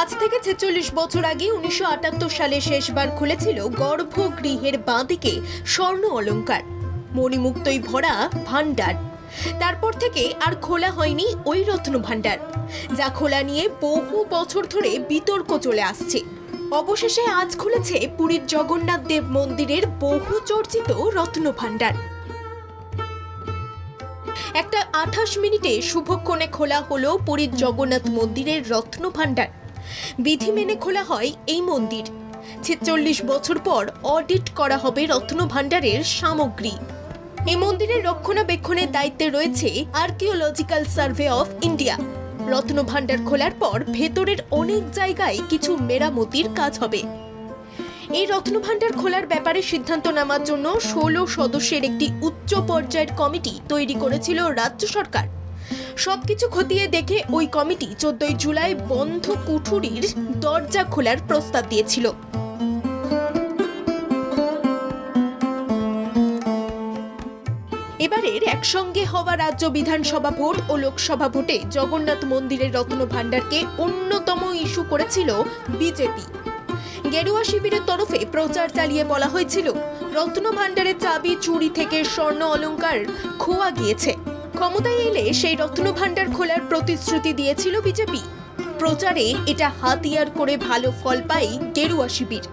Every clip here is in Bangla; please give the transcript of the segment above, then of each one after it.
আজ থেকে ছেচল্লিশ বছর আগে উনিশশো আটাত্তর সালে শেষবার খুলেছিল গর্ভগৃহের বাঁদিকে স্বর্ণ অলঙ্কার। মণিমুক্তই ভরা ভাণ্ডার। তারপর থেকে আর খোলা হয়নি ওই রত্ন ভাণ্ডার, যা খোলা নিয়ে বহু বছর ধরে বিতর্ক চলে আসছে। অবশেষে আজ খুলেছে পুরীর জগন্নাথ দেব মন্দিরের বহু চর্চিত রত্ন ভাণ্ডার। একটা আঠাশ মিনিটে শুভক্ষণে খোলা হলো পুরীর জগন্নাথ মন্দিরের রত্ন ভাণ্ডার। বিধি মেনে খোলা হয় এই মন্দির। ছেচল্লিশ বছর পর অডিট করা হবে রত্ন ভাণ্ডারের সামগ্রী। এই মন্দিরের রক্ষণাবেক্ষণের দায়িত্বে রয়েছে archaeological survey of India Ratna Bhandar খোলার পর ভেতরের অনেক জায়গায় কিছু মেরামতির কাজ হবে। এই রত্নভাণ্ডার খোলার ব্যাপারে সিদ্ধান্ত নেওয়ার জন্য ষোলো সদস্যের একটি উচ্চ পর্যায়ের কমিটি তৈরি করেছিল রাজ্য সরকার। সবকিছু খতিয়ে দেখে ওই কমিটি চোদ্দই জুলাই বন্ধ কুঠুরির দরজা খোলার প্রস্তাব দিয়েছিল। এবারের একসঙ্গে হওয়া রাজ্য বিধানসভা ভোট ও লোকসভা ভোটে জগন্নাথ মন্দিরের রত্ন ভাণ্ডারকে অন্যতম ইস্যু করেছিল বিজেপি। গেরুয়া শিবিরের তরফে প্রচার চালিয়ে বলা হয়েছিল, রত্ন ভাণ্ডারের চাবি চুরি থেকে স্বর্ণ অলংকার খোয়া গিয়েছে। ক্ষমতায় এলে সেই রত্ন ভাণ্ডার খোলার প্রতিশ্রুতি দিয়েছিল বিজেপি। প্রচারে এটা হাতিয়ার করে ভালো ফল পায় গেরুয়া শিবির।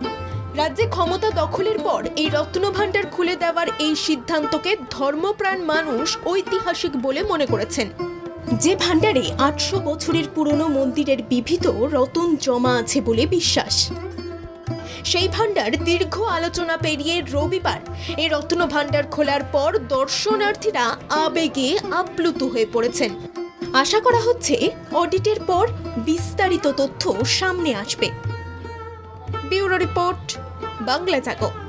রাজ্যে ক্ষমতা দখলের পর এই রত্ন ভাণ্ডার খুলে দেওয়ার এই সিদ্ধান্তকে ধর্মপ্রাণ মানুষ ঐতিহাসিক বলে মনে করেছেন। যে ভাণ্ডারে আটশো বছরের পুরনো মন্দিরের বিভিত রতন জমা আছে বলে বিশ্বাস। সেই ভাণ্ডার দীর্ঘ আলোচনা পেরিয়ে রবিবার। এই রত্ন ভাণ্ডার খোলার পর দর্শনার্থীরা আবেগে আপ্লুত হয়ে পড়েছেন। আশা করা হচ্ছে অডিটের পর বিস্তারিত তথ্য সামনে আসবে। Bureau report, Bangla Jago.